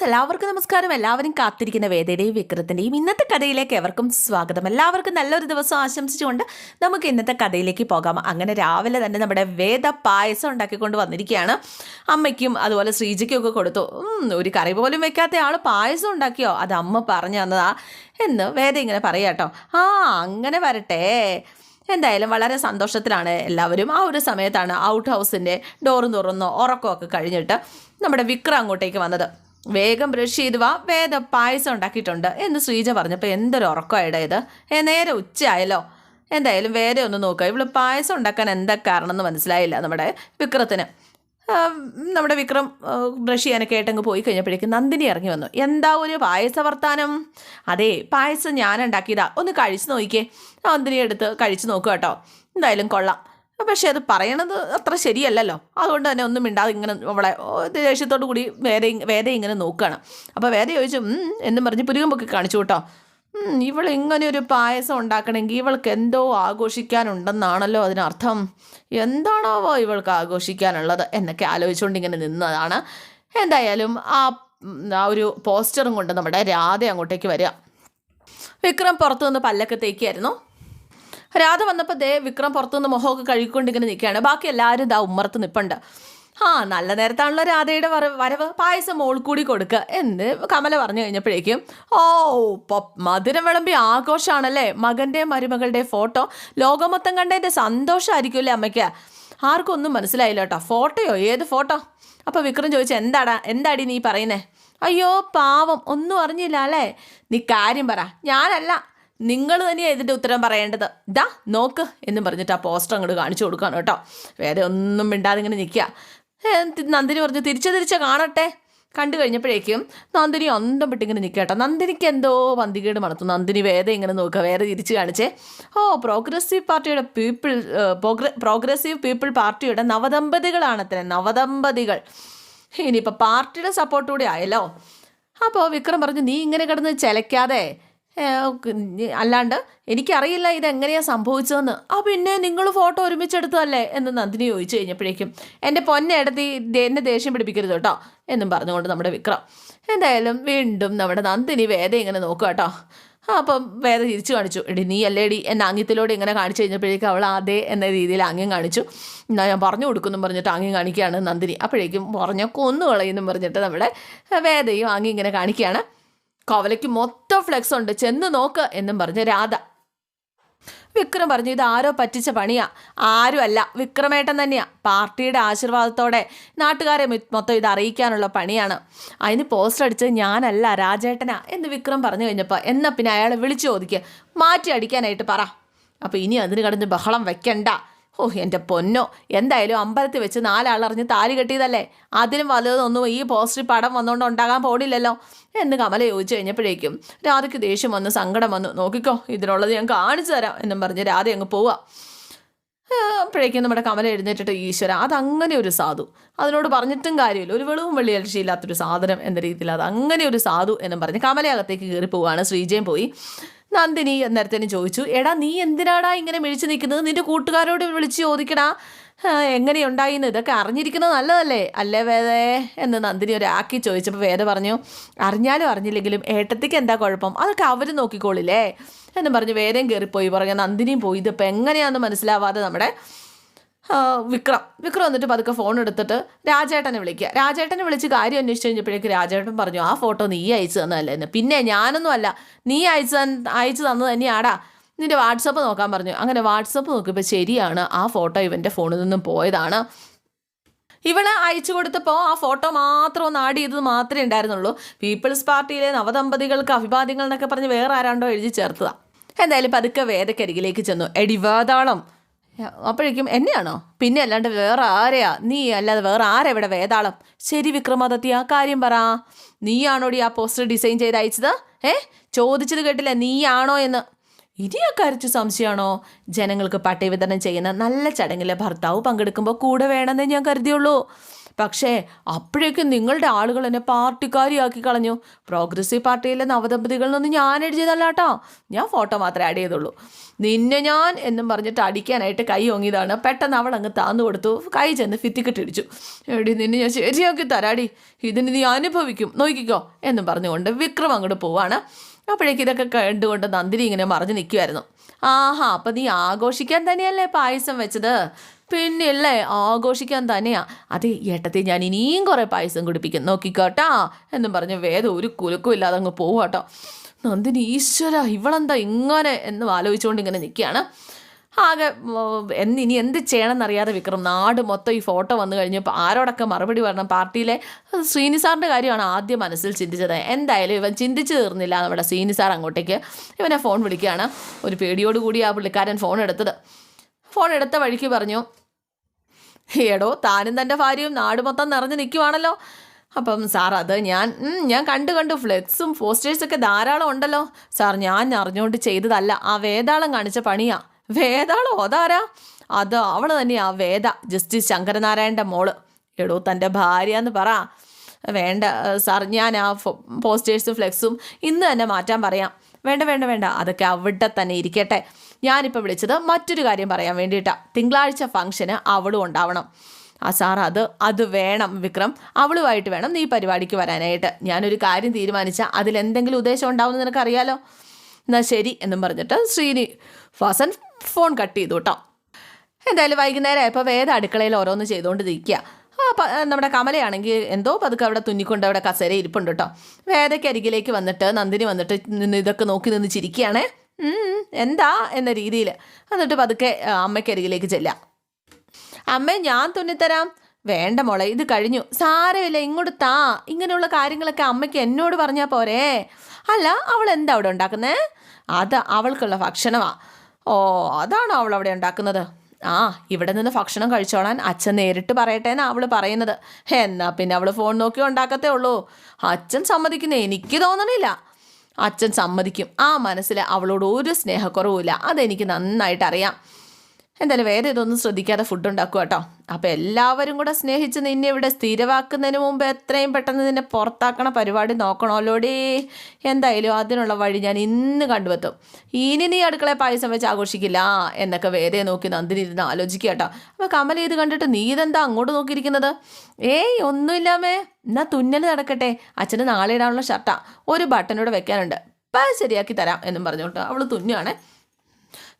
Friends എല്ലാവർക്കും നമസ്കാരം. എല്ലാവരും കാത്തിരിക്കുന്ന വേദയുടെയും വിക്രത്തിന്റെയും ഇന്നത്തെ കഥയിലേക്ക് എവർക്കും സ്വാഗതം. എല്ലാവർക്കും നല്ലൊരു ദിവസം ആശംസിച്ചുകൊണ്ട് നമുക്ക് ഇന്നത്തെ കഥയിലേക്ക് പോകാം. അങ്ങനെ രാവിലെ തന്നെ നമ്മുടെ വേദ പായസം ഉണ്ടാക്കിക്കൊണ്ട് വന്നിരിക്കുകയാണ്. അമ്മയ്ക്കും അതുപോലെ ശ്രീജയ്ക്കും ഒക്കെ കൊടുത്തു ഒരു കറി പോലും വെക്കാത്ത ആൾ പായസം ഉണ്ടാക്കിയോ? അത് അമ്മ പറഞ്ഞു തന്നതാ. എന്ന് വേദ ഇങ്ങനെ പറയാട്ടോ ആ അങ്ങനെ വരട്ടെ. എന്തായാലും വളരെ സന്തോഷത്തിലാണ് എല്ലാവരും. ആ ഒരു സമയത്താണ് ഔട്ട് ഹൗസിന്റെ ഡോറും തുറന്നോ ഉറക്കമൊക്കെ കഴിഞ്ഞിട്ട് നമ്മുടെ വിക്രം അങ്ങോട്ടേക്ക് വന്നത്. വേഗം ബ്രഷ് ചെയ്ത് വാ. വേദ പായസം ഉണ്ടാക്കിയിട്ടുണ്ട് എന്ന് ശ്രീജ പറഞ്ഞപ്പോൾ എന്തൊരു ഉറക്കമായിടാ ഇത്. ഏ നേരെ ഉച്ചയായല്ലോ. എന്തായാലും വേറെ ഒന്ന് നോക്കുക ഇവൾ പായസം ഉണ്ടാക്കാൻ എന്താ കാരണം എന്ന് മനസ്സിലായില്ല നമ്മുടെ വിക്രത്തിന്. നമ്മുടെ വിക്രം ബ്രഷ് ചെയ്യാനൊക്കെ ആയിട്ടങ്ങ് പോയി കഴിഞ്ഞപ്പോഴേക്കും നന്ദിനി ഇറങ്ങി വന്നു. എന്താ ഒരു പായസ വർത്താനം? അതെ പായസം ഞാൻ ഉണ്ടാക്കിയതാ ഒന്ന് കഴിച്ചു നോക്കിക്കേ. നന്ദിനി എടുത്ത് കഴിച്ചു നോക്കുക കേട്ടോ. എന്തായാലും കൊള്ളാം. പക്ഷേ അത് പറയണത് അത്ര ശരിയല്ലല്ലോ. അതുകൊണ്ട് തന്നെ ഒന്നും മിണ്ടാതെ ഇങ്ങനെ അവളെ ദേഷ്യത്തോടു കൂടി വേദ വേദ ഇങ്ങനെ നോക്കുകയാണ് അപ്പോൾ വേദ ചോദിച്ചു എന്ന് പറഞ്ഞ് പുരുകം കാണിച്ചു കേട്ടോ. ഇവൾ ഇങ്ങനെ ഒരു പായസം ഉണ്ടാക്കണമെങ്കിൽ ഇവൾക്ക് എന്തോ ആഘോഷിക്കാനുണ്ടെന്നാണല്ലോ അതിനർത്ഥം. എന്താണാവോ ഇവൾക്ക് ആഘോഷിക്കാനുള്ളത്? എന്നൊക്കെ ആലോചിച്ചുകൊണ്ട് ഇങ്ങനെ നിന്നതാണ്. എന്തായാലും ആ ആ ഒരു പോസ്റ്ററും കൊണ്ട് നമ്മുടെ രാധ അങ്ങോട്ടേക്ക് വരിക. വിക്രം പുറത്തു നിന്ന് പല്ലൊക്കെ തേക്കിയായിരുന്നു രാധ വന്നപ്പോൾ ദേ വിക്രം പുറത്തുനിന്ന് മുഖമൊക്കെ കഴുകിക്കൊണ്ട് ഇങ്ങനെ നിൽക്കുകയാണ് ബാക്കി എല്ലാവരും ഇതാ ഉമ്മറത്ത് നിൽപ്പുണ്ട് ആ നല്ല നേരത്താണല്ലോ രാധയുടെ വര വരവ്. പായസം മോൾ കൂടി കൊടുക്കുക എന്ന് കമല പറഞ്ഞു കഴിഞ്ഞപ്പോഴേക്കും ഓ മധുരം വിളമ്പി ആഘോഷമാണല്ലേ മകന്റെ മരുമകളുടെ ഫോട്ടോ. ലോകം മൊത്തം കണ്ടതിന്റെ സന്തോഷമായിരിക്കുമല്ലേ അമ്മയ്ക്ക്? ആർക്കും ഒന്നും മനസ്സിലായില്ല കേട്ടോ. ഫോട്ടോയോ? ഏത് ഫോട്ടോ? അപ്പോൾ വിക്രം ചോദിച്ചു എന്താടാ? എന്താടി നീ പറയുന്നേ? അയ്യോ പാവം. ഒന്നും അറിഞ്ഞില്ല അല്ലേ? നീ കാര്യം പറ. ഞാനല്ല. നിങ്ങൾ തന്നെയാണ് ഇതിന്റെ ഉത്തരം പറയേണ്ടത്. ദാ നോക്ക് എന്ന് പറഞ്ഞിട്ട് ആ പോസ്റ്റർ അങ്ങോട്ട് കാണിച്ചു കൊടുക്കുകയാണ് കേട്ടോ. വേറെ ഒന്നും മിണ്ടാതെ ഇങ്ങനെ നിൽക്കുക. നന്ദിനി പറഞ്ഞു തിരിച്ച് തിരിച്ച് കാണട്ടെ. കണ്ടു കഴിഞ്ഞപ്പോഴേക്കും നന്ദിനി അന്തം വിട്ടിങ്ങനെ നിൽക്കട്ടോ നന്ദിനിക്ക് എന്തോ പന്തികേട് മണത്തു നന്ദിനി വേദം ഇങ്ങനെ നോക്കുക വേറെ തിരിച്ച് കാണിച്ചേ. ഓ പ്രോഗ്രസീവ് പാർട്ടിയുടെ പീപ്പിൾ പ്രോഗ്രസീവ് പീപ്പിൾ പാർട്ടിയുടെ നവദമ്പതികളാണ് അത്ര നവദമ്പതികൾ. ഇനിയിപ്പോൾ പാർട്ടിയുടെ സപ്പോർട്ട് കൂടി ആയല്ലോ. അപ്പോൾ വിക്രം പറഞ്ഞു നീ ഇങ്ങനെ കിടന്ന് ചിലയ്ക്കാതെ അല്ലാണ്ട് എനിക്കറിയില്ല ഇതെങ്ങനെയാണ് സംഭവിച്ചതെന്ന്. ആ പിന്നെ നിങ്ങൾ ഫോട്ടോ ഒരുമിച്ചെടുത്തതല്ലേ? എന്ന് നന്ദിനി ചോദിച്ചു കഴിഞ്ഞപ്പോഴേക്കും എന്റെ പൊന്നെടുത്ത് എന്നെ ദേഷ്യം പിടിപ്പിക്കരുത് കേട്ടോ എന്നും പറഞ്ഞുകൊണ്ട് നമ്മുടെ വിക്രം. എന്തായാലും വീണ്ടും നമ്മുടെ നന്ദിനി വേദ ഇങ്ങനെ നോക്കുക കേട്ടോ. അപ്പം വേദ തിരിച്ചു കാണിച്ചു. എടി നീ അല്ലേ അല്ലേടി? എന്നെ ആംഗ്യത്തിലൂടെ ഇങ്ങനെ കാണിച്ചു കഴിഞ്ഞപ്പോഴേക്കും അവൾ അതേ എന്ന രീതിയിൽ ആംഗ്യം കാണിച്ചു. എന്നാൽ ഞാൻ പറഞ്ഞു കൊടുക്കുന്നു പറഞ്ഞിട്ട് ആംഗ്യം കാണിക്കുകയാണ് നന്ദിനി. അപ്പോഴേക്കും പറഞ്ഞ കൊന്നു കളയുന്നു പറഞ്ഞിട്ട് നമ്മുടെ വേദയും ആംഗ്യം ഇങ്ങനെ കാണിക്കുകയാണ്. കവലയ്ക്ക് മൊത്തം ഫ്ലെക്സ് ഉണ്ട്. ചെന്ന് നോക്ക് എന്നും പറഞ്ഞ് രാധ. വിക്രം പറഞ്ഞു ഇത് ആരോ പറ്റിച്ച പണിയാ. ആരും അല്ല വിക്രമേട്ടൻ തന്നെയാ. പാർട്ടിയുടെ ആശീർവാദത്തോടെ നാട്ടുകാരെ മൊത്തം ഇത് അറിയിക്കാനുള്ള പണിയാണ്. അതിന് പോസ്റ്റർ അടിച്ചത് ഞാനല്ല രാജേട്ടനാ എന്ന് വിക്രം പറഞ്ഞു കഴിഞ്ഞപ്പോൾ എന്നാൽ പിന്നെ അയാളെ വിളിച്ചു ചോദിക്കുക മാറ്റി അടിക്കാനായിട്ട് പറ. അപ്പോൾ ഇനി അതിന് കടന്ന് ബഹളം വെക്കണ്ട. ഓ എന്റെ പൊന്നോ. എന്തായാലും അമ്പലത്തിൽ വെച്ച് നാലാളറിഞ്ഞ് താലി കെട്ടിയതല്ലേ? അതിലും വലുതൊന്നും ഈ പോസ്റ്ററിൽ പടം വന്നുകൊണ്ട് ഉണ്ടാകാൻ പോടില്ലല്ലോ. എന്ന് കമല ചോദിച്ചു കഴിഞ്ഞപ്പോഴേക്കും രാധയ്ക്ക് ദേഷ്യം വന്ന് സങ്കടം വന്നു. നോക്കിക്കോ ഇതിനുള്ളത് ഞാൻ കാണിച്ചു തരാം എന്നും പറഞ്ഞ് രാധ അങ്ങ് പോവാ. അപ്പോഴേക്കും നമ്മുടെ കമല എഴുന്നേറ്റിട്ട് ഈശ്വര അതങ്ങനെ ഒരു സാധു. അതിനോട് പറഞ്ഞിട്ടും കാര്യമില്ല. ഒരു വെളിവും വെള്ളിയാഴ്ചയില്ലാത്തൊരു സാധനം എന്ന രീതിയിൽ അത് അങ്ങനെ ഒരു സാധു എന്നും പറഞ്ഞ് കമലയകത്തേക്ക് കയറി പോവുകയാണ് ശ്രീജയും പോയി. നന്ദിനി അന്നേരത്തേന് ചോദിച്ചു എടാ നീ എന്തിനാടാ ഇങ്ങനെ മിഴിച്ചു നിൽക്കുന്നത്? നിന്റെ കൂട്ടുകാരോട് വിളിച്ച് ചോദിക്കടാ. എങ്ങനെയുണ്ടായിന്ന്? ഇതൊക്കെ അറിഞ്ഞിരിക്കുന്നത് നല്ലതല്ലേ? അല്ലേ വേദേ? എന്ന് നന്ദിനി ഒരാക്കി ചോദിച്ചപ്പോൾ വേദ പറഞ്ഞു അറിഞ്ഞാലും അറിഞ്ഞില്ലെങ്കിലും ഏട്ടത്തിക്ക് എന്താ കുഴപ്പം? അതൊക്കെ അവർ നോക്കിക്കോളില്ലേ? എന്ന് പറഞ്ഞ് വേദയും കയറിപ്പോയി. പറഞ്ഞു നന്ദിനിയും പോയി. ഇതിപ്പോൾ എങ്ങനെയാണെന്ന് മനസ്സിലാവാതെ നമ്മുടെ വിക്രം. വിക്രം എന്നിട്ട് പതുക്കെ ഫോൺ എടുത്തിട്ട് രാജേട്ടനെ വിളിക്കുക. രാജേട്ടനെ വിളിച്ച് കാര്യം അന്വേഷിച്ച് കഴിഞ്ഞപ്പോഴേക്ക് രാജേട്ടൻ പറഞ്ഞു ആ ഫോട്ടോ നീ അയച്ചു തന്നതല്ലേ? എന്ന്. പിന്നെ ഞാനൊന്നും അല്ല. നീ അയച്ചു തന്ന- അയച്ചു തന്നത് തന്നെയാടാ. നിന്റെ വാട്സപ്പ് നോക്കാൻ പറഞ്ഞു. അങ്ങനെ വാട്സപ്പ് നോക്കിയപ്പോൾ ശരിയാണ് ആ ഫോട്ടോ ഇവന്റെ ഫോണിൽ നിന്നും പോയതാണ്. ഇവൾ അയച്ചു കൊടുത്തപ്പോൾ ആ ഫോട്ടോ മാത്രം ഒന്ന് ആഡ് ചെയ്തത് മാത്രമേ ഉണ്ടായിരുന്നുള്ളൂ. പീപ്പിൾസ് പാർട്ടിയിലെ നവദമ്പതികൾക്ക് അഭിവാദ്യങ്ങൾ എന്നൊക്കെ പറഞ്ഞ് വേറെ ആരാണ്ടോ എഴുതി ചേർത്തതാണ് എന്തായാലും പതുക്കെ വേദക്കരികിലേക്ക് ചെന്നു. എടി വേതാളം. അപ്പോഴേക്കും എന്നെയാണോ? പിന്നെ അല്ലാണ്ട് വേറെ ആരെയാ? നീ അല്ലാതെ വേറെ ആരാ ഇവിടെ വേതാളം? ശരി വിക്രമാദിത്യ കാര്യം പറ. നീയാണോടി ആ പോസ്റ്റർ ഡിസൈൻ ചെയ്ത് അയച്ചത്? ഏ? ചോദിച്ചത് കേട്ടില്ല? നീയാണോ എന്ന്? ഇനി ആ കാര്യത്തിൽ സംശയമാണോ ജനങ്ങൾക്ക് പട്ടയ വിതരണം ചെയ്യുന്ന നല്ല ചടങ്ങിലെ ഭർത്താവ് പങ്കെടുക്കുമ്പോൾ കൂടെ വേണമെന്നേ ഞാൻ കരുതിയുള്ളൂ. പക്ഷേ അപ്പോഴേക്കും നിങ്ങളുടെ ആളുകൾ എന്നെ പാർട്ടിക്കാരിയാക്കി കളഞ്ഞു. പ്രോഗ്രസീവ് പാർട്ടിയിലെ നവദമ്പതികളിൽ ഞാൻ എഴുതിയതല്ല കേട്ടോ. ഞാൻ ഫോട്ടോ മാത്രമേ ആഡ് ചെയ്തുള്ളൂ. നിന്നെ ഞാൻ എന്നും പറഞ്ഞിട്ട് അടിക്കാനായിട്ട് കൈ ഓങ്ങിയതാണ്. പെട്ടെന്ന് അവൾ അങ്ങ് താന്നു കൊടുത്തു. കൈ ചെന്ന് ഫിത്തിക്കിട്ടിടിച്ചു എടി നിന്നെ ഞാൻ ശരിയാക്കി തരാടി ഇതിന് നീ അനുഭവിക്കും. നോക്കിക്കോ എന്നും പറഞ്ഞുകൊണ്ട് വിക്രം അങ്ങോട്ട് പോവാണ്. അപ്പോഴേക്കും ഇതൊക്കെ കണ്ടുകൊണ്ട് നന്ദിനി ഇങ്ങനെ മറിഞ്ഞു നിൽക്കുമായിരുന്നു ആഹാ അപ്പം നീ ആഘോഷിക്കാൻ തന്നെയല്ലേ പായസം വെച്ചത്? പിന്നില്ലേ ആഘോഷിക്കാൻ തന്നെയാ. അതെ ഏട്ടത്തെ ഞാൻ ഇനിയും കുറേ പായസം കുടിപ്പിക്കും. നോക്കിക്കോട്ടാ എന്നും പറഞ്ഞ് വേദം ഒരു കുലുക്കും ഇല്ലാതെ അങ്ങ് പോവാട്ടോ നന്ദിനി ഈശ്വര ഇവളെന്താ ഇങ്ങനെ എന്നും ആലോചിച്ചുകൊണ്ട് ഇങ്ങനെ നിൽക്കുകയാണ്. ആകെ എന്ന് ഇനി എന്ത് ചെയ്യണമെന്നറിയാതെ വിക്രം നാട് മൊത്തം ഈ ഫോട്ടോ വന്നു കഴിഞ്ഞപ്പോൾ ആരോടൊക്കെ മറുപടി പറയണം? പാർട്ടിയിലെ ശ്രീനി സാറിന്റെ കാര്യമാണ് ആദ്യം മനസ്സിൽ ചിന്തിച്ചത്. എന്തായാലും ഇവൻ ചിന്തിച്ചു തീർന്നില്ല നമ്മുടെ ശ്രീനി സാർ അങ്ങോട്ടേക്ക്. ഇവനെ ഫോൺ വിളിക്കുകയാണ്. ഒരു പേടിയോടുകൂടി ആ പുള്ളിക്കാരൻ ഫോൺ എടുത്തത്. ഫോൺ എടുത്ത വഴിക്ക് പറഞ്ഞു ഏടോ താനും തന്റെ ഭാര്യയും നാട് മൊത്തം നിറഞ്ഞു നിൽക്കുവാണല്ലോ. അപ്പം സാർ അത് ഞാൻ ഞാൻ കണ്ടു കണ്ടു. ഫ്ലെക്സും പോസ്റ്റേഴ്സൊക്കെ ധാരാളം ഉണ്ടല്ലോ. സാർ ഞാൻ അറിഞ്ഞുകൊണ്ട് ചെയ്തതല്ല. ആ വേതാളം കാണിച്ച പണിയാ. വേതാളം അതാരാ? അത് അവൾ തന്നെയാ വേദ. ജസ്റ്റിസ് ശങ്കരനാരായണന്റെ മോൾ. എടോ തന്റെ ഭാര്യ എന്ന് പറ. വേണ്ട സാർ ഞാൻ ആ പോസ്റ്റേഴ്സും ഫ്ലെക്സും ഇന്ന് തന്നെ മാറ്റാൻ പറയാം. വേണ്ട വേണ്ട വേണ്ട. അതൊക്കെ അവിടെ തന്നെ ഇരിക്കട്ടെ. ഞാനിപ്പോൾ വിളിച്ചത് മറ്റൊരു കാര്യം പറയാൻ വേണ്ടിയിട്ടാണ് തിങ്കളാഴ്ച ഫംഗ്ഷന് അവളും ഉണ്ടാവണം. ആ സാർ അത് അത് വേണം വിക്രം. അവളുമായിട്ട് വേണം നീ പരിപാടിക്ക് വരാനായിട്ട്. ഞാനൊരു കാര്യം തീരുമാനിച്ചാൽ അതിലെന്തെങ്കിലും ഉദ്ദേശം ഉണ്ടാവുമെന്ന് നിനക്കറിയാലോ? എന്നാൽ ശരി എന്നും പറഞ്ഞിട്ട് ശ്രീനി വാസൻ ഫോൺ കട്ട് ചെയ്തു കേട്ടോ. എന്തായാലും വൈകുന്നേരം ആയപ്പോൾ വേദ അടുക്കളയിൽ ഓരോന്ന് ചെയ്തുകൊണ്ട് നിൽക്കുക ആ നമ്മുടെ കമലയാണെങ്കിൽ എന്തോ പതുക്കെ അവിടെ തുന്നിക്കൊണ്ട് അവിടെ കസേര ഇരിപ്പുണ്ട് കേട്ടോ. വേദയ്ക്ക് അരികിലേക്ക് വന്നിട്ട് നന്ദിനി വന്നിട്ട് നിന്ന് ഇതൊക്കെ നോക്കി നിന്ന് ചിരിക്കുകയാണേ എന്താ എന്ന രീതിയിൽ എന്നിട്ട് പതുക്കെ അമ്മയ്ക്കരികിലേക്ക് ചെല്ലാം അമ്മേ ഞാൻ തുന്നിത്തരാം. വേണ്ട മോളെ ഇത് കഴിഞ്ഞു. സാരമില്ല ഇങ്ങോട്ട് താ. ഇങ്ങനെയുള്ള കാര്യങ്ങളൊക്കെ അമ്മയ്ക്ക് എന്നോട് പറഞ്ഞാൽ പോരെ. അല്ല അവൾ എന്താ അവിടെ ഉണ്ടാക്കുന്നേ? അത് അവൾക്കുള്ള ഭക്ഷണമാ. ഓ അതാണോ അവൾ അവിടെ ഉണ്ടാക്കുന്നത്. ആ ഇവിടെ നിന്ന് ഭക്ഷണം കഴിച്ചോളാൻ അച്ഛൻ നേരിട്ട് പറയട്ടെ എന്നാ അവൾ പറയുന്നത്. എന്നാ പിന്നെ അവൾ ഫോൺ നോക്കി ഉണ്ടാക്കത്തേ ഉള്ളൂ. അച്ഛൻ സമ്മതിക്കുന്ന എനിക്ക് തോന്നണില്ല. അച്ഛൻ സമ്മതിക്കും. ആ മനസ്സിൽ അവളോട് ഒരു സ്നേഹക്കുറവുമില്ല. അതെനിക്ക് നന്നായിട്ട് അറിയാം എന്തായാലും വേറെ ഇതൊന്നും ശ്രദ്ധിക്കാതെ ഫുഡ് ഉണ്ടാക്കുക കേട്ടോ. അപ്പോൾ എല്ലാവരും കൂടെ സ്നേഹിച്ച് നിന്നെ ഇവിടെ സ്ഥിരമാക്കുന്നതിന് മുമ്പ് എത്രയും പെട്ടെന്ന് നിന്നെ പുറത്താക്കണ പരിപാടി നോക്കണമല്ലോടേ എന്തായാലും അതിനുള്ള വഴി ഞാൻ ഇന്ന് കണ്ടുവെത്തും. ഇനി നീ അടുക്കള പായസം വെച്ച് ആഘോഷിക്കില്ല എന്നൊക്കെ വേറെ നോക്കി നന്ദിനി ഇരുന്ന് ആലോചിക്കുക കേട്ടോ. അപ്പോൾ കമൽ ഇത് കണ്ടിട്ട് നീ ഇതെന്താ അങ്ങോട്ട് നോക്കിയിരിക്കുന്നത്? ഏയ് ഒന്നുമില്ലാമേ എന്നാ തുന്നൽ നടക്കട്ടെ. അച്ഛന് നാളെ ഇടാനുള്ള ഷർട്ടാ ഒരു ബട്ടനോട് വെക്കാനുണ്ട്. ഇപ്പം ശരിയാക്കി തരാം എന്നും പറഞ്ഞോട്ടോ അവൾ തുന്നുകയാണേ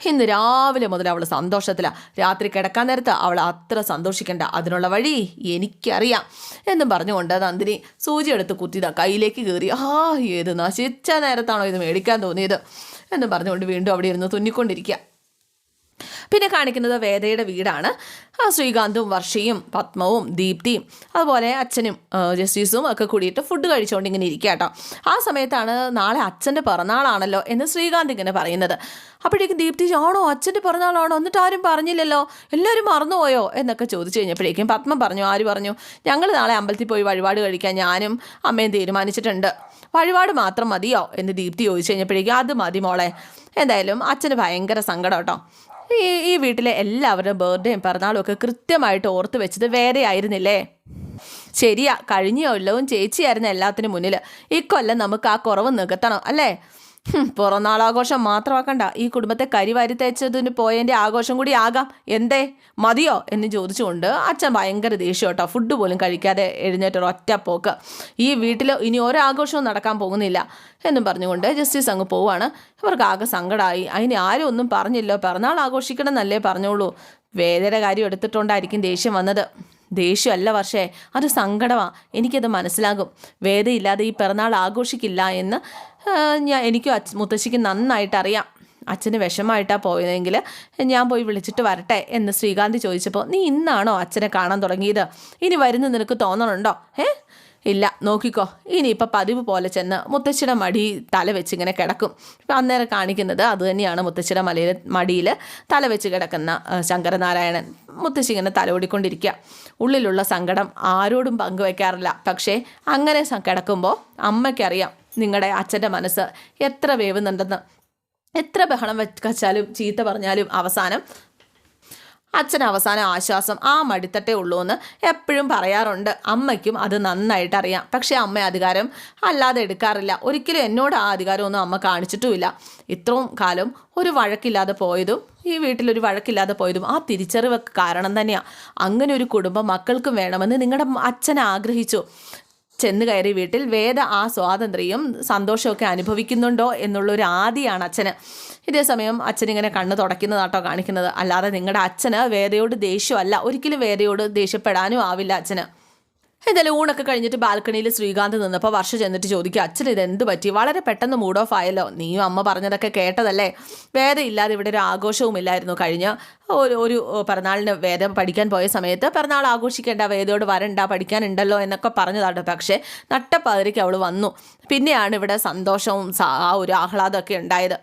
ഇന്ന് രാവിലെ മുതൽ അവൾ സന്തോഷത്തിലാണ് രാത്രി കിടക്കാൻ നേരത്ത് അവൾ അത്ര സന്തോഷിക്കേണ്ട. അതിനുള്ള വഴി എനിക്കറിയാം. എന്നും പറഞ്ഞുകൊണ്ട് നന്ദിനി സൂചി എടുത്ത് കുത്തിയതാ. കയ്യിലേക്ക് കയറി ആ ഏത് നശിച്ച നേരത്താണോ ഇത് മേടിക്കാൻ തോന്നിയത്? എന്നും പറഞ്ഞുകൊണ്ട് വീണ്ടും അവിടെ ഇരുന്ന് തുന്നിക്കൊണ്ടിരിക്കുക പിന്നെ കാണിക്കുന്നത് വേദയുടെ വീടാണ്. ശ്രീകാന്തും വർഷയും പത്മവും ദീപ്തിയും അതുപോലെ അച്ഛനും ജസ്റ്റിസും ഒക്കെ കൂടിയിട്ട് ഫുഡ് കഴിച്ചുകൊണ്ട് ഇങ്ങനെ ഇരിക്കുക കേട്ടോ ആ സമയത്താണ് നാളെ അച്ഛന്റെ പിറന്നാളാണല്ലോ എന്ന് ശ്രീകാന്ത് ഇങ്ങനെ പറയുന്നത്. അപ്പോഴേക്കും ദീപ്തി ആണോ? അച്ഛന്റെ പിറന്നാളാണോ? എന്നിട്ട് ആരും പറഞ്ഞില്ലല്ലോ? എല്ലാവരും മറന്നുപോയോ? എന്നൊക്കെ ചോദിച്ചു കഴിഞ്ഞപ്പോഴേക്കും പത്മം പറഞ്ഞു ആര് പറഞ്ഞു? ഞങ്ങൾ നാളെ അമ്പലത്തിൽ പോയി വഴിപാട് കഴിക്കാൻ ഞാനും അമ്മയും തീരുമാനിച്ചിട്ടുണ്ട്. വഴിപാട് മാത്രം മതിയോ? എന്ന് ദീപ്തി ചോദിച്ചു കഴിഞ്ഞപ്പോഴേക്കും അത് മതി മോളെ. എന്തായാലും അച്ഛന് ഭയങ്കര സങ്കടം കേട്ടോ ഈ ഈ വീട്ടിലെ എല്ലാവരുടെയും ബർത്ത്ഡേയും പിറന്നാളും ഒക്കെ കൃത്യമായിട്ട് ഓർത്ത് വെച്ചത് വേറെ ആയിരുന്നില്ലേ? ശരിയാ കഴിഞ്ഞ കൊല്ലവും ചേച്ചിയായിരുന്നു എല്ലാത്തിനും മുന്നിൽ ഇക്കൊല്ലം നമുക്ക് ആ കുറവ് നികത്തണം അല്ലേ? പിറന്നാളാഘോഷം മാത്രമാക്കണ്ട. ഈ കുടുംബത്തെ കരിവാരി തേച്ചതിന് പോയതിന്റെ ആഘോഷം കൂടി ആകാം. എന്തേ? മതിയോ? എന്ന് ചോദിച്ചുകൊണ്ട് അച്ഛൻ ഭയങ്കര ദേഷ്യം കേട്ടോ ഫുഡ് പോലും കഴിക്കാതെ എഴുന്നേറ്റ് ഒറ്റ പോക്ക്. ഈ വീട്ടിൽ ഇനി ഒരാഘോഷവും നടക്കാൻ പോകുന്നില്ല എന്നും പറഞ്ഞുകൊണ്ട് ജസ്റ്റിസ് അങ്ങ് പോവാണ്. ഇവർക്ക് ആകെ സങ്കടമായി അതിന് ആരും ഒന്നും പറഞ്ഞില്ലോ. പിറന്നാൾ ആഘോഷിക്കണം എന്നല്ലേ പറഞ്ഞോളൂ. വേദന കാര്യം എടുത്തിട്ടുണ്ടായിരിക്കും ദേഷ്യം വന്നത്. ദേഷ്യമല്ല പക്ഷേ അത് സങ്കടമാണ് എനിക്കത് മനസ്സിലാകും. വേദയില്ലാതെ ഈ പിറന്നാൾ ആഘോഷിക്കില്ല എന്ന് ഞാൻ എനിക്കും അച്ഛ മുത്തശ്ശിക്ക് നന്നായിട്ട് അറിയാം. അച്ഛന് വിഷമായിട്ടാണ് പോയതെങ്കിൽ ഞാൻ പോയി വിളിച്ചിട്ട് വരട്ടെ എന്ന് ശ്രീകാന്ത് ചോദിച്ചപ്പോൾ നീ ഇന്നാണോ അച്ഛനെ കാണാൻ തുടങ്ങിയത്? ഇനി വരുന്ന നിനക്ക് തോന്നണുണ്ടോ? ഏ? ഇല്ല നോക്കിക്കോ. ഇനിയിപ്പോൾ പതിവ് പോലെ ചെന്ന് മുത്തശ്ശിയുടെ മടി തല വെച്ചിങ്ങനെ കിടക്കും. ഇപ്പം അന്നേരം കാണിക്കുന്നത് അതുതന്നെയാണ് മുത്തശ്ശിയുടെ മലയിൽ മടിയിൽ തല വെച്ച് കിടക്കുന്ന ശങ്കരനാരായണൻ. മുത്തശ്ശി ഇങ്ങനെ തലോടിക്കൊണ്ടിരിക്കുക ഉള്ളിലുള്ള സങ്കടം ആരോടും പങ്കുവെക്കാറില്ല. പക്ഷേ അങ്ങനെ കിടക്കുമ്പോൾ അമ്മയ്ക്കറിയാം നിങ്ങളുടെ അച്ഛന്റെ മനസ്സ് എത്ര വേവുന്നുണ്ടെന്ന്. എത്ര ബഹളം വെച്ചാലും ചീത്ത പറഞ്ഞാലും അവസാനം അച്ഛൻ അവസാന ആശ്വാസം ആ മടിത്തട്ടേ ഉള്ളൂ എന്ന് എപ്പോഴും പറയാറുണ്ട്. അമ്മയ്ക്കും അത് നന്നായിട്ട് അറിയാം. പക്ഷേ അമ്മ അധികാരം അല്ലാതെ എടുക്കാറില്ല. ഒരിക്കലും എന്നോട് ആ അധികാരമൊന്നും അമ്മ കാണിച്ചിട്ടുമില്ല. ഇത്രയും കാലം ഒരു വഴക്കില്ലാതെ പോയതും ഈ വീട്ടിലൊരു വഴക്കില്ലാതെ പോയതും ആ തിരിച്ചറിവ് കാരണം തന്നെയാണ് അങ്ങനെ ഒരു കുടുംബം മക്കൾക്കും വേണമെന്ന് നിങ്ങളുടെ അച്ഛൻ ആഗ്രഹിച്ചു. ചെന്ന് കയറി വീട്ടിൽ വേദ ആ സ്വാതന്ത്ര്യവും സന്തോഷമൊക്കെ അനുഭവിക്കുന്നുണ്ടോ എന്നുള്ളൊരു ആദിയാണ് അച്ഛന്. ഇതേ സമയം അച്ഛനിങ്ങനെ കണ്ണ് തുടയ്ക്കുന്നതാട്ടോ കാണിക്കുന്നത്. അല്ലാതെ നിങ്ങളുടെ അച്ഛന് വേദയോട് ദേഷ്യമല്ല. ഒരിക്കലും വേദയോട് ദേഷ്യപ്പെടാനും ആവില്ല അച്ഛന്. എന്തായാലും ഊണൊക്കെ കഴിഞ്ഞിട്ട് ബാൽക്കണിയിൽ ശ്രീകാന്ത് നിന്നപ്പോൾ വർഷ ചെന്നിട്ട് ചോദിക്കുക അച്ഛൻ ഇത് എന്ത് പറ്റി? വളരെ പെട്ടെന്ന് മൂഡ് ഓഫ് ആയല്ലോ. നീയും അമ്മ പറഞ്ഞതൊക്കെ കേട്ടതല്ലേ? വേദം ഇല്ലാതെ ഇവിടെ ഒരു ആഘോഷവും ഇല്ലായിരുന്നു. കഴിഞ്ഞ ഒരു ഒരു പിറന്നാളിന് വേദം പഠിക്കാൻ പോയ സമയത്ത് പിറന്നാൾ ആഘോഷിക്കേണ്ട വേദയോട് വരണ്ട പഠിക്കാനുണ്ടല്ലോ എന്നൊക്കെ പറഞ്ഞതാണ്. പക്ഷേ നട്ടപ്പതിരിക്ക് അവൾ വന്നു. പിന്നെയാണ് ഇവിടെ സന്തോഷവും ആ ഒരു ആഹ്ലാദമൊക്കെ ഉണ്ടായത്.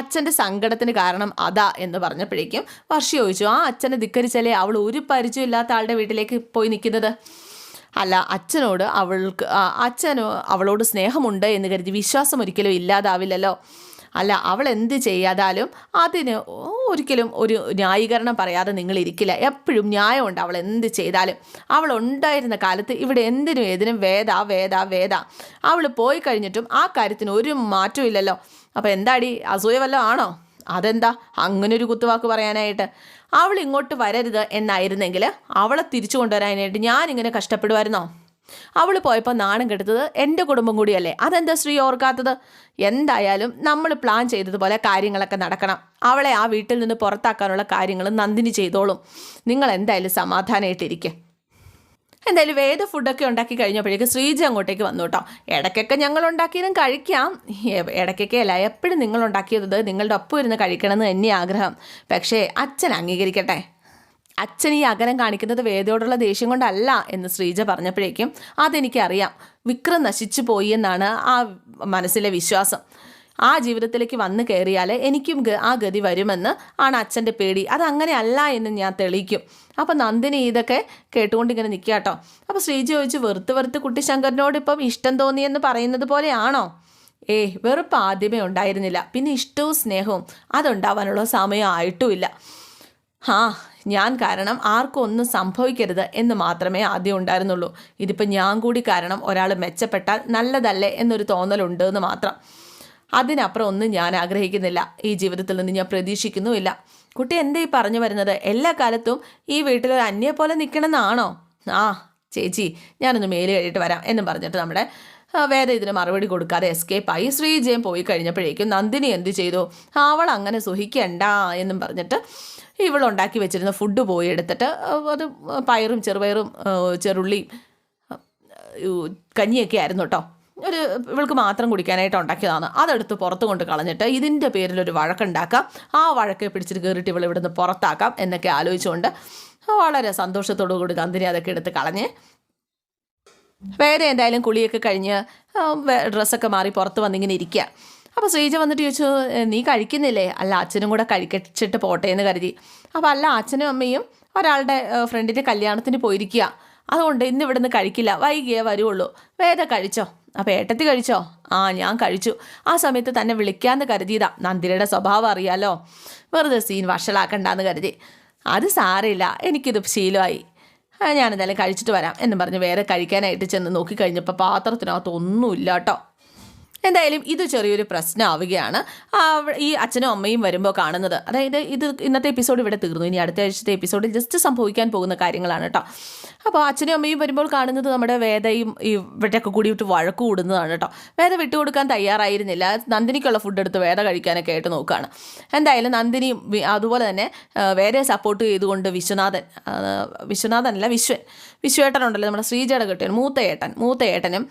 അച്ഛന്റെ സങ്കടത്തിന് കാരണം അതാ എന്ന് പറഞ്ഞപ്പോഴേക്കും വർഷി ചോദിച്ചു ആ അച്ഛനെ ധിക്കരിച്ചാലേ അവൾ ഒരു പരിചയമില്ലാത്ത ആളുടെ വീട്ടിലേക്ക് പോയി നിൽക്കുന്നത്? അല്ല അച്ഛനോട് അവൾക്ക് അച്ഛനോ അവളോട് സ്നേഹമുണ്ട് എന്ന് കരുതി വിശ്വാസം ഒരിക്കലും ഇല്ലാതാവില്ലല്ലോ. അല്ല അവൾ എന്ത് ചെയ്യാതാലും അതിന് ഒരിക്കലും ഒരു ന്യായീകരണം പറയാതെ നിങ്ങൾ ഇരിക്കില്ല. എപ്പോഴും ന്യായമുണ്ട് അവൾ എന്ത് ചെയ്താലും. അവൾ ഉണ്ടായിരുന്ന കാലത്ത് ഇവിടെ എന്തിനും ഏതിനും വേദ വേദ വേദ. അവൾ പോയി കഴിഞ്ഞിട്ടും ആ കാര്യത്തിന് ഒരു മാറ്റവും ഇല്ലല്ലോ. അപ്പോൾ എന്താടി? അസൂയ വല്ലതും ആണോ? അതെന്താ? അങ്ങനെ ഒരു കുത്തുവാക്ക് പറയാനായിട്ട്. അവൾ ഇങ്ങോട്ട് വരരുത് എന്നായിരുന്നെങ്കിൽ അവളെ തിരിച്ചു കൊണ്ടുവരാനായിട്ട് ഞാനിങ്ങനെ കഷ്ടപ്പെടുമായിരുന്നോ? അവൾ പോയപ്പോൾ നാണം കെടുത്തത് എന്റെ കുടുംബം കൂടിയല്ലേ? അതെന്താ ശ്രീ ഓർക്കാത്തത്? എന്തായാലും നമ്മൾ പ്ലാൻ ചെയ്തതുപോലെ കാര്യങ്ങളൊക്കെ നടക്കണം. അവളെ ആ വീട്ടിൽ നിന്ന് പുറത്താക്കാനുള്ള കാര്യങ്ങൾ നന്ദിനി ചെയ്തോളും. നിങ്ങൾ എന്തായാലും സമാധാനമായിട്ടിരിക്കുക എന്തായാലും വേദ ഫുഡൊക്കെ ഉണ്ടാക്കി കഴിഞ്ഞപ്പോഴേക്ക് ശ്രീജ അങ്ങോട്ടേക്ക് വന്നു കേട്ടോ. ഇടയ്ക്കൊക്കെ ഞങ്ങൾ ഉണ്ടാക്കിയതും കഴിക്കാം. ഇടയ്ക്കൊക്കെ അല്ല എപ്പോഴും നിങ്ങൾ ഉണ്ടാക്കിയത് നിങ്ങളുടെ ഒപ്പം ഇരുന്ന് കഴിക്കണമെന്ന് തന്നെ ആഗ്രഹം. പക്ഷേ അച്ഛൻ അംഗീകരിക്കട്ടെ. അച്ഛൻ ഈ അകലം കാണിക്കുന്നത് വേദയോടുള്ള ദേഷ്യം കൊണ്ടല്ല എന്ന് ശ്രീജ പറഞ്ഞപ്പോഴേക്കും അതെനിക്കറിയാം. വിക്രം നശിച്ചു പോയി എന്നാണ് ആ മനസ്സിലെ വിശ്വാസം. ആ ജീവിതത്തിലേക്ക് വന്നു കയറിയാൽ എനിക്കും ആ ഗതി വരുമെന്ന് ആണ് അച്ഛന്റെ പേടി. അതങ്ങനെ അല്ല എന്ന് ഞാൻ തെളിയിക്കും. അപ്പം നന്ദിനി ഇതൊക്കെ കേട്ടുകൊണ്ട് ഇങ്ങനെ നിൽക്കുക കേട്ടോ. അപ്പോൾ ശ്രീജി ചോദിച്ചു വെറുത്ത് വെറുത്ത് കുട്ടി ശങ്കരനോട് ഇപ്പം ഇഷ്ടം തോന്നിയെന്ന് പറയുന്നത് പോലെയാണോ? ഏ വെറുപ്പ് ആദ്യമേ ഉണ്ടായിരുന്നില്ല. പിന്നെ ഇഷ്ടവും സ്നേഹവും അതുണ്ടാവാനുള്ള സമയം ആയിട്ടുമില്ല. ആ ഞാൻ കാരണം ആർക്കും ഒന്നും സംഭവിക്കരുത് എന്ന് മാത്രമേ ആദ്യം ഉണ്ടായിരുന്നുള്ളൂ. ഇതിപ്പോൾ ഞാൻ കൂടി കാരണം ഒരാൾ മെച്ചപ്പെട്ടാൽ നല്ലതല്ലേ എന്നൊരു തോന്നലുണ്ട് എന്ന് മാത്രം. അതിനപ്പുറം ഒന്നും ഞാൻ ആഗ്രഹിക്കുന്നില്ല. ഈ ജീവിതത്തിൽ നിന്ന് ഞാൻ പ്രതീക്ഷിക്കുന്നുമില്ല. കുട്ടി എന്തേ ഈ പറഞ്ഞു വരുന്നത്? എല്ലാ കാലത്തും ഈ വീട്ടിൽ ഒരു അന്യെ പോലെ നിൽക്കണമെന്നാണോ? ആ ചേച്ചി ഞാനൊന്ന് മേൽ കഴിയിട്ട് വരാം എന്നും പറഞ്ഞിട്ട് നമ്മുടെ വേറെ ഇതിന് മറുപടി കൊടുക്കാതെ എസ്കേപ്പായി ശ്രീജയം പോയി കഴിഞ്ഞപ്പോഴേക്കും നന്ദിനി എന്ത് ചെയ്തു? അവൾ അങ്ങനെ സുഹിക്കണ്ട എന്നും പറഞ്ഞിട്ട് ഇവളുണ്ടാക്കി വെച്ചിരുന്ന ഫുഡ് പോയി എടുത്തിട്ട് അത് പയറും ചെറുപയറും ചെറുള്ളിയും കഞ്ഞിയൊക്കെ ആയിരുന്നു കേട്ടോ ഒരു ഇവൾക്ക് മാത്രം കുടിക്കാനായിട്ട് ഉണ്ടാക്കിയതാണ്. അതെടുത്ത് പുറത്ത് കൊണ്ട് കളഞ്ഞിട്ട് ഇതിന്റെ പേരിൽ ഒരു വഴക്കുണ്ടാക്കാം. ആ വഴക്കെ പിടിച്ചിട്ട് കയറിയിട്ട് ഇവൾ ഇവിടുന്ന് പുറത്താക്കാം എന്നൊക്കെ ആലോചിച്ചുകൊണ്ട് വളരെ സന്തോഷത്തോടു കൂടി നന്ദിനി അതൊക്കെ എടുത്ത് കളഞ്ഞ് വേറെ എന്തായാലും കുളിയൊക്കെ കഴിഞ്ഞ് ഡ്രസ്സൊക്കെ മാറി പുറത്ത് വന്നിങ്ങനെ ഇരിക്കുക അപ്പോൾ ശ്രീജ വന്നിട്ട് ചോദിച്ചു നീ കഴിക്കുന്നില്ലേ? അല്ല അച്ഛനും കൂടെ കഴിക്കച്ചിട്ട് പോട്ടെ എന്ന് കരുതി. അപ്പോൾ അല്ല അച്ഛനും അമ്മയും ഒരാളുടെ ഫ്രണ്ടിന്റെ കല്യാണത്തിന് പോയിരിക്കുക അതുകൊണ്ട് ഇന്ന് ഇവിടുന്ന് കഴിക്കില്ല. വൈകിയേ വരുള്ളൂ വേദ കഴിച്ചോ? അപ്പോൾ ഏട്ടത്തി കഴിച്ചോ? ആ ഞാൻ കഴിച്ചു. ആ സമയത്ത് തന്നെ വിളിക്കാമെന്ന് കരുതിയതാ. നന്ദിനിയുടെ സ്വഭാവം അറിയാലോ? വെറുതെ സീൻ വഷളാക്കണ്ടെന്ന് കരുതി. അത് സാരമില്ല. എനിക്കിത് ശീലമായി. ഞാനെന്തായാലും കഴിച്ചിട്ട് വരാം എന്ന് പറഞ്ഞ് വേറെ കഴിക്കാനായിട്ട് ചെന്ന് നോക്കിക്കഴിഞ്ഞപ്പോൾ പാത്രത്തിനകത്ത് ഒന്നുമില്ല കേട്ടോ. എന്തായാലും ഇത് ചെറിയൊരു പ്രശ്നമാവുകയാണ് ഈ അച്ഛനും അമ്മയും വരുമ്പോൾ കാണുന്നത്. അതായത് ഇത് ഇന്നത്തെ എപ്പിസോഡ് ഇവിടെ തീർന്നു. ഇനി അടുത്ത ആഴ്ചത്തെ എപ്പിസോഡിൽ ജസ്റ്റ് സംഭവിക്കാൻ പോകുന്ന കാര്യങ്ങളാണ് കേട്ടോ അപ്പോൾ അച്ഛനും അമ്മയും വരുമ്പോൾ കാണുന്നത് നമ്മുടെ വേദയും ഇവിടെയൊക്കെ കൂടിയിട്ട് വഴക്ക് കൂടുന്നതാണ് കേട്ടോ വേദ വിട്ടുകൊടുക്കാൻ തയ്യാറായിരുന്നില്ല. നന്ദിനിക്കുള്ള ഫുഡ് എടുത്ത് വേദ കഴിക്കാനൊക്കെ ആയിട്ട് നോക്കുകയാണ് എന്തായാലും നന്ദിനി അതുപോലെ തന്നെ വേദയെ സപ്പോർട്ട് ചെയ്തുകൊണ്ട് വിശ്വനാഥൻ വിശ്വനാഥനല്ല വിശ്വൻ വിശ്വേട്ടനുണ്ടല്ലോ നമ്മുടെ ശ്രീജയുടെ കെട്ടിയൻ മൂത്ത ഏട്ടൻ മൂത്ത ഏട്ടനും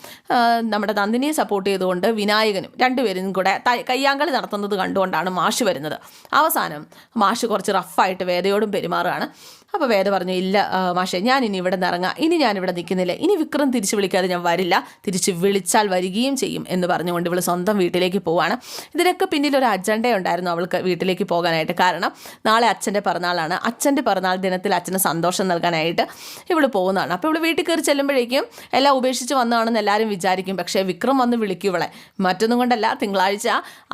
നമ്മുടെ നന്ദിനിയെ സപ്പോർട്ട് ചെയ്തുകൊണ്ട് വിനായകനും രണ്ടുപേരും കൂടെ കയ്യാങ്കളി നടത്തുന്നത് കണ്ടുകൊണ്ടാണ് മാഷ് വരുന്നത്. അവസാനം മാഷ് കുറച്ച് റഫായിട്ട് വേദയോടും പെരുമാറുകയാണ്. അപ്പോൾ വേദ പറഞ്ഞു ഇല്ല മാഷെ ഞാൻ ഇനി ഇവിടെ ഇറങ്ങാം. ഇനി ഞാൻ ഇവിടെ നിൽക്കുന്നില്ല. ഇനി വിക്രം തിരിച്ച് വിളിക്കാതെ ഞാൻ വരില്ല. തിരിച്ച് വിളിച്ചാൽ വരികയും ചെയ്യും എന്ന് പറഞ്ഞുകൊണ്ട് ഇവൾ സ്വന്തം വീട്ടിലേക്ക് പോവാണ്. ഇതിനൊക്കെ പിന്നിൽ ഒരു അജണ്ട ഉണ്ടായിരുന്നു അവൾക്ക് വീട്ടിലേക്ക് പോകാനായിട്ട്. കാരണം നാളെ അച്ഛന്റെ പിറന്നാളാണ്. അച്ഛന്റെ പിറന്നാൾ ദിനത്തിൽ അച്ഛന് സന്തോഷം നൽകാനായിട്ട് ഇവൾ പോകുന്നതാണ്. അപ്പോൾ ഇവൾ വീട്ടിൽ കയറി ചെല്ലുമ്പോഴേക്കും എല്ലാം ഉപേക്ഷിച്ച് വന്നതാണെന്ന് എല്ലാവരും വിചാരിക്കും. പക്ഷേ വിക്രം വന്ന് വിളിക്കും മറ്റൊന്നും കൊണ്ടല്ല തിങ്കളാഴ്ച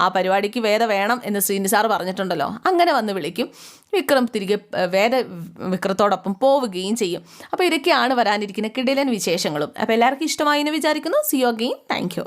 ആ പരിപാടിക്ക് വേദ വേണം എന്ന് ശ്രീനി സാർ പറഞ്ഞിട്ടുണ്ടല്ലോ. അങ്ങനെ വന്ന് വിളിക്കും. വിക്രം തിരികെ വേദ വിക്രത്തോടൊപ്പം പോവുകയും ചെയ്യും. അപ്പോൾ ഇതൊക്കെയാണ് വരാനിരിക്കുന്ന കിടിലൻ വിശേഷങ്ങളും. അപ്പോൾ എല്ലാവർക്കും ഇഷ്ടമായി എന്ന് വിചാരിക്കുന്നു. സിയോ ഗെയിം താങ്ക് യു